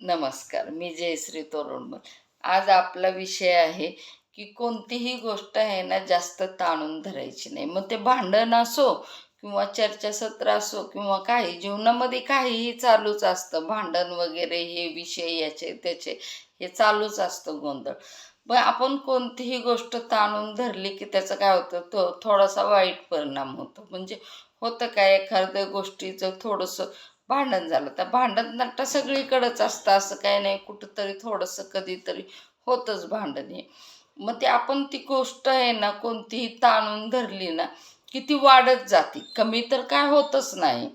नमस्कार मी जयश्री तोरणमल. आज आपला विषय आहे की कोणतीही गोष्ट आहे ना जास्त ताणून धरायची नाही. मग ते भांडण असो किंवा चर्चासत्र असो किंवा काही जीवनामध्ये काहीही चालूच असतं. भांडण वगैरे हे विषय याचे त्याचे हे चालूच असतं गोंधळ. पण आपण कोणतीही गोष्ट ताणून धरली की त्याचं काय होतं तो थोडासा वाईट परिणाम होतो. म्हणजे होतं काय एखाद्या गोष्टीचं थोडंसं भांडण झालं. तर भांडण नट्टा सगळीकडंच असतं. असं काही नाही. कुठंतरी थोडंसं कधीतरी होतंच भांडण हे. मग ते आपण ती गोष्ट आहे ना कोणतीही ताणून धरली ना की ती वाढत जाते. कमी तर काय होतच नाही.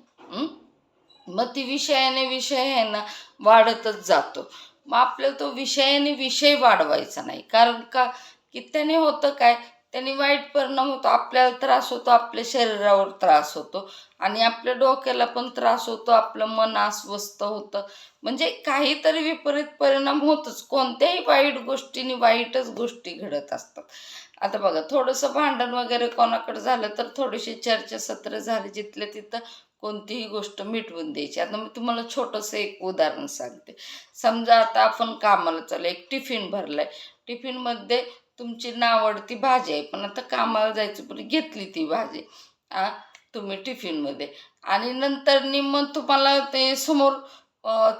मग ती विषयाने विषय आहे ना वाढतच जातो. मग आपल्याला तो विषयाने विषय वाढवायचा नाही. कारण का? की त्याने होतं काय? त्यांनी वाईट परिणाम होतो आपल्याला त्रास होतो आपल्या शरीरावर त्रास होतो आणि आपल्या डोक्याला पण त्रास होतो आपलं मन अस्वस्थ होतं. म्हणजे काहीतरी विपरीत परिणाम होतच. कोणत्याही वाईट गोष्टीने वाईटच गोष्टी घडत असतात. आता बघा थोडंसं भांडण वगैरे कोणाकडे झालं तर थोडीशी चर्चासत्र झाली जिथल्या तिथं कोणतीही गोष्ट मिटवून द्यायची. आता मी तुम्हाला छोटंसं एक उदाहरण सांगते. समजा आता आपण कामाला चालू एक टिफिन भरलाय. टिफिनमध्ये तुमची नावडती भाजी आहे. पण आता कामाला जायचं पण घेतली ती भाजी. आ तुम्ही टिफिनमध्ये आणि नंतर मग तुम्हाला ते समोर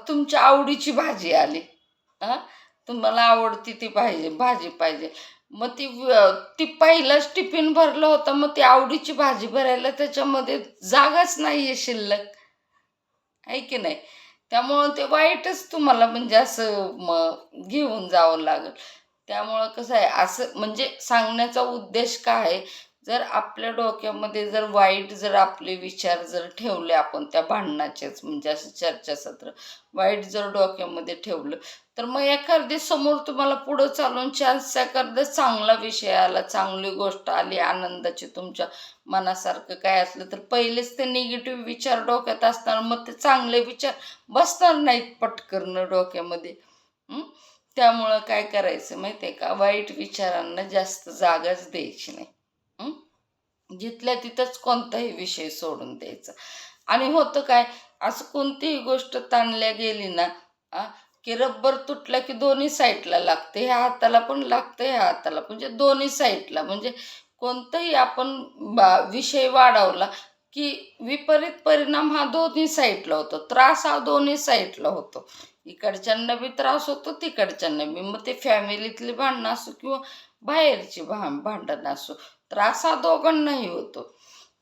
तुमच्या आवडीची भाजी आली. हां तुम्हाला आवडती ती पाहिजे भाजी पाहिजे. मग ती ती पहिलाच टिफिन भरलं होतं मग ती आवडीची भाजी भरायला त्याच्यामध्ये जागाच नाही आहे शिल्लक. आहे की नाही? त्यामुळं ते वाईटच तुम्हाला म्हणजे असं मग घेऊन जावं लागेल. त्यामुळं कसं आहे असं म्हणजे सांगण्याचा उद्देश काय आहे जर आपल्या डोक्यामध्ये जर वाईट जर आपले विचार जर ठेवले आपण त्या भांडणाचेच म्हणजे असं चर्चासत्र वाईट जर डोक्यामध्ये ठेवलं तर मग एखादी समोर तुम्हाला पुढं चालून चान्स एखादा चांगला विषय आला चांगली गोष्ट आली आनंदाची तुमच्या मनासारखं काय असलं तर पहिलेच ते निगेटिव्ह विचार डोक्यात असणार मग ते चांगले विचार बसणार नाहीत पटकरणं डोक्यामध्ये. त्यामुळं काय करायचं माहिती आहे का? वाईट विचारांना जास्त जागाच द्यायची नाही. जिथल्या तिथंच कोणताही विषय सोडून द्यायचा. आणि होतं काय असं कोणतीही गोष्ट ताणल्या गेली ना आ, की रब्बर तुटला की दोन्ही साईडला लागते. ह्या हाताला पण लागतं ह्या हाताला म्हणजे दोन्ही साईडला. म्हणजे कोणताही आपण बा विषय वाढवला की विपरीत परिणाम हा दोन्ही साईडला होतो. त्रास हा दोन्ही साईडला होतो. इकडच्यांना बी त्रास होतो तिकडच्यांना बी. मग ते फॅमिलीतली भांडणं असो किंवा बाहेरची भा भांडणं असो. त्रास हा दोघांनाही होतो.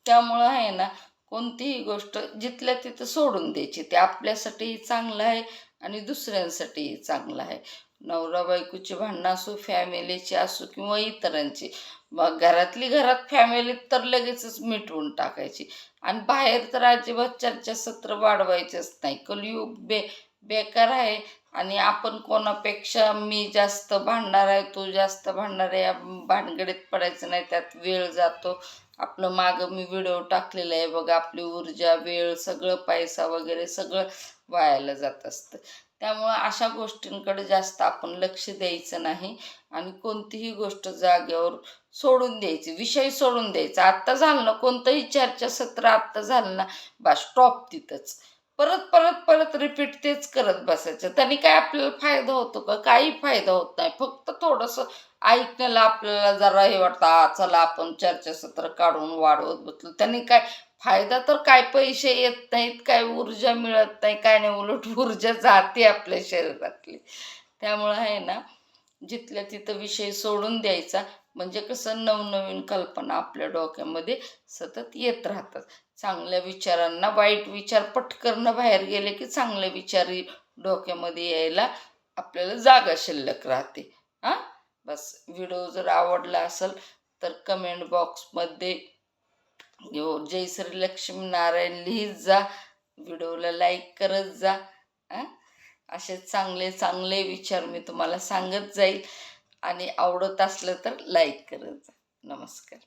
त्यामुळं आहे ना कोणतीही गोष्ट जिथल्या तिथं सोडून द्यायची ते आपल्यासाठीही चांगलं आहे आणि दुसऱ्यांसाठीही चांगलं आहे. नवरा बायकोची भांडणं असो फॅमिलीची असो किंवा इतरांची मग घरातली घरात फॅमिलीत तर लगेचच मिटवून टाकायची. आणि बाहेर तर अजिबात चर्चासत्र वाढवायचंच नाही. कलयुग बे बेकार आहे. आणि आपण कोणापेक्षा मी जास्त भांडणार आहे तू जास्त भांडणार आहे या भानगडीत पडायचं नाही त्यात वेळ जातो. आपलं मागं मी व्हिडिओ टाकलेला आहे बघा आपली ऊर्जा वेळ सगळं पैसा वगैरे सगळं वायाला जात असतं. त्यामुळं अशा गोष्टींकडे जास्त आपण लक्ष द्यायचं नाही आणि कोणतीही गोष्ट जागेवर सोडून द्यायची विषय सोडून द्यायचा. आत्ता झालं ना कोणतंही चर्चासत्र आत्ता झालं ना बा स्टॉप तिथंच. परत परत परत रिपीट तेच करत बसायचं. त्यांनी काय आपल्याला फायदा होतो का? काही फायदा होत नाही. फक्त थोडंसं ऐकण्याला आपल्याला जरा हे वाटतं चला आपण चर्चासत्र काढून वाढवत बसलो. त्यांनी काय फायदा तर काय? पैसे येत नाहीत काय ऊर्जा मिळत नाही काय नाही उलट ऊर्जा जाते आपल्या शरीरातली. त्यामुळं आहे ना जिथल्या तिथं विषय सोडून द्यायचा. म्हणजे कसं नवनवीन कल्पना आपल्या डोक्यामध्ये सतत येत राहतात. चांगल्या विचारांना वाईट विचार पटकरनं बाहेर गेले की चांगले विचार डोक्यामध्ये यायला आपल्याला जागा शिल्लक राहते. हां? बस व्हिडिओ जर आवडला असेल तर कमेंट बॉक्समध्ये जयश्री जय श्री लिहित जा व्हिडिओला लाईक करत जा असे चांगले चांगले विचार मी तुम्हाला सांगत जाईल. आणि आवडत असलं तर लाईक करत जा. नमस्कार.